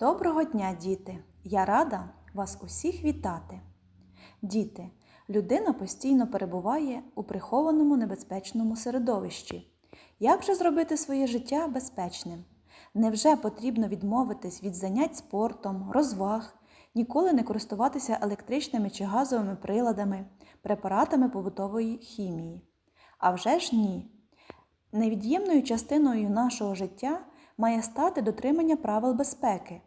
Доброго дня, діти! Я рада вас усіх вітати. Діти, людина постійно перебуває у прихованому небезпечному середовищі. Як же зробити своє життя безпечним? Невже потрібно відмовитись від занять спортом, розваг, ніколи не користуватися електричними чи газовими приладами, препаратами побутової хімії? А вже ж ні. Невід'ємною частиною нашого життя має стати дотримання правил безпеки.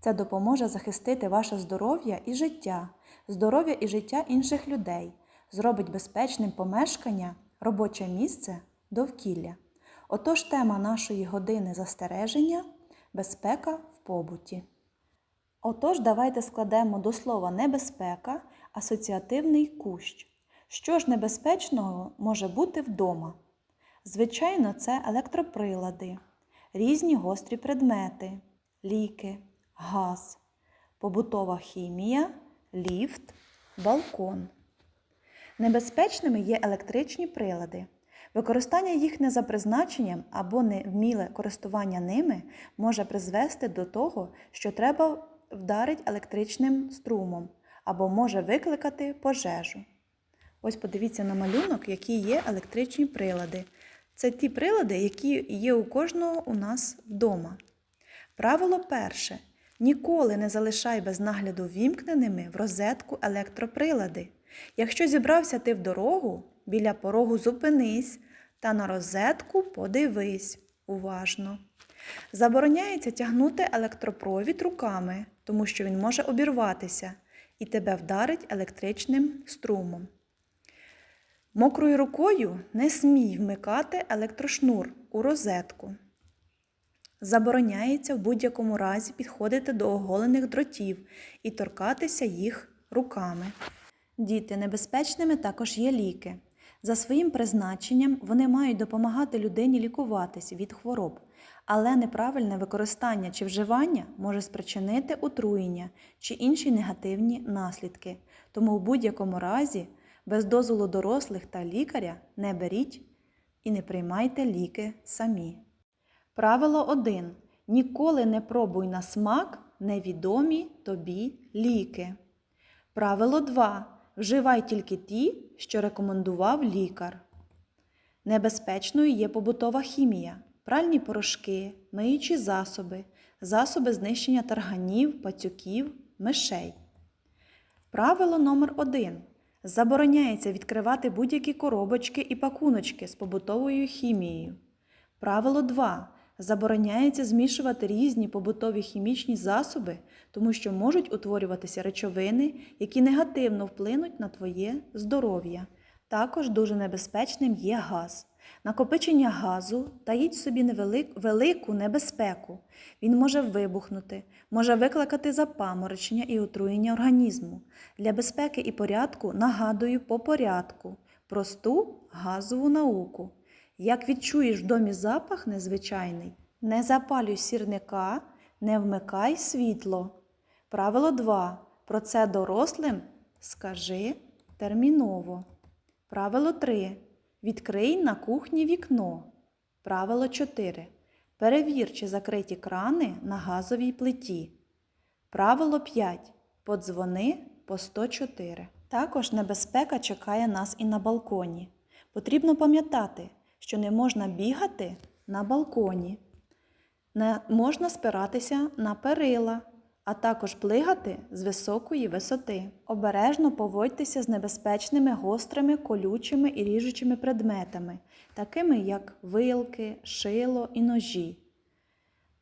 Це допоможе захистити ваше здоров'я і життя, здоров'я і життя інших людей, зробить безпечним помешкання, робоче місце, довкілля. Отож тема нашої години застереження безпека в побуті. Отож, давайте складемо до слова небезпека асоціативний кущ. Що ж небезпечного може бути вдома? Звичайно, це електроприлади, різні гострі предмети, ліки, газ, побутова хімія, ліфт, балкон. Небезпечними є електричні прилади. Використання їх не за призначенням або невміле користування ними може призвести до того, що треба вдарити електричним струмом або може викликати пожежу. Ось подивіться на малюнок, які є електричні прилади. Це ті прилади, які є у кожного у нас вдома. Правило перше. Ніколи не залишай без нагляду вімкненими в розетку електроприлади. Якщо зібрався ти в дорогу, біля порогу зупинись та на розетку подивись уважно. Забороняється тягнути електропровід руками, тому що він може обірватися і тебе вдарить електричним струмом. Мокрою рукою не смій вмикати електрошнур у розетку. Забороняється в будь-якому разі підходити до оголених дротів і торкатися їх руками. Діти небезпечними також є ліки. За своїм призначенням вони мають допомагати людині лікуватись від хвороб, але неправильне використання чи вживання може спричинити отруєння чи інші негативні наслідки. Тому в будь-якому разі без дозволу дорослих та лікаря не беріть і не приймайте ліки самі. Правило 1. Ніколи не пробуй на смак невідомі тобі ліки. Правило 2. Вживай тільки ті, що рекомендував лікар. Небезпечною є побутова хімія, пральні порошки, миючі засоби, засоби знищення тарганів, пацюків, мишей. Правило номер 1. Забороняється відкривати будь-які коробочки і пакуночки з побутовою хімією. Правило 2. Забороняється змішувати різні побутові хімічні засоби, тому що можуть утворюватися речовини, які негативно вплинуть на твоє здоров'я. Також дуже небезпечним є газ. Накопичення газу таїть в собі невелик, велику небезпеку. Він може вибухнути, може викликати запаморочення і отруєння організму. Для безпеки і порядку нагадую по порядку просту газову науку. Як відчуєш в домі запах незвичайний, не запалюй сірника, не вмикай світло. Правило 2. Про це дорослим скажи терміново. Правило 3. Відкрий на кухні вікно. Правило 4. Перевір, чи закриті крани на газовій плиті. Правило 5. Подзвони по 104. Також небезпека чекає нас і на балконі. Потрібно пам'ятати, що не можна бігати на балконі, не можна спиратися на перила, а також плигати з високої висоти. Обережно поводьтеся з небезпечними гострими, колючими і ріжучими предметами, такими як вилки, шило і ножі.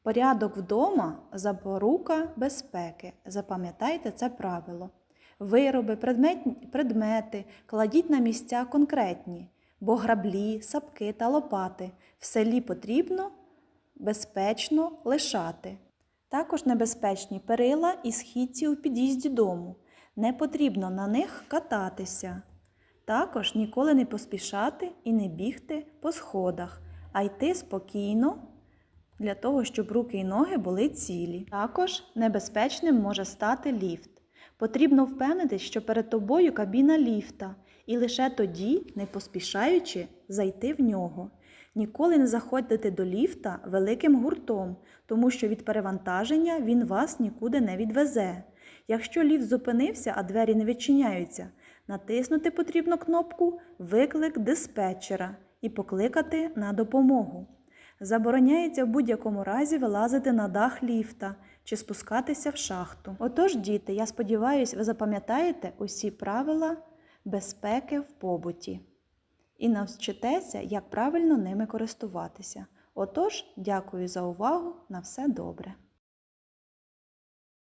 Порядок вдома запорука безпеки. Запам'ятайте це правило. Вироби, предмет, предмети кладіть на місця конкретні бо граблі, сапки та лопати в селі потрібно безпечно лишати. Також небезпечні перила і східці у під'їзді дому. Не потрібно на них кататися. Також ніколи не поспішати і не бігти по сходах, а йти спокійно для того, щоб руки і ноги були цілі. Також небезпечним може стати ліфт. Потрібно впевнитись, що перед тобою кабіна ліфта, і лише тоді, не поспішаючи, зайти в нього. Ніколи не заходьте до ліфта великим гуртом, тому що від перевантаження він вас нікуди не відвезе. Якщо ліфт зупинився, а двері не відчиняються, натиснути потрібно кнопку Виклик диспетчера і покликати на допомогу. Забороняється в будь-якому разі вилазити на дах ліфта чи спускатися в шахту. Отож, діти, я сподіваюся, ви запам'ятаєте усі правила безпеки в побуті і навчитеся, як правильно ними користуватися. Отож, дякую за увагу. На все добре.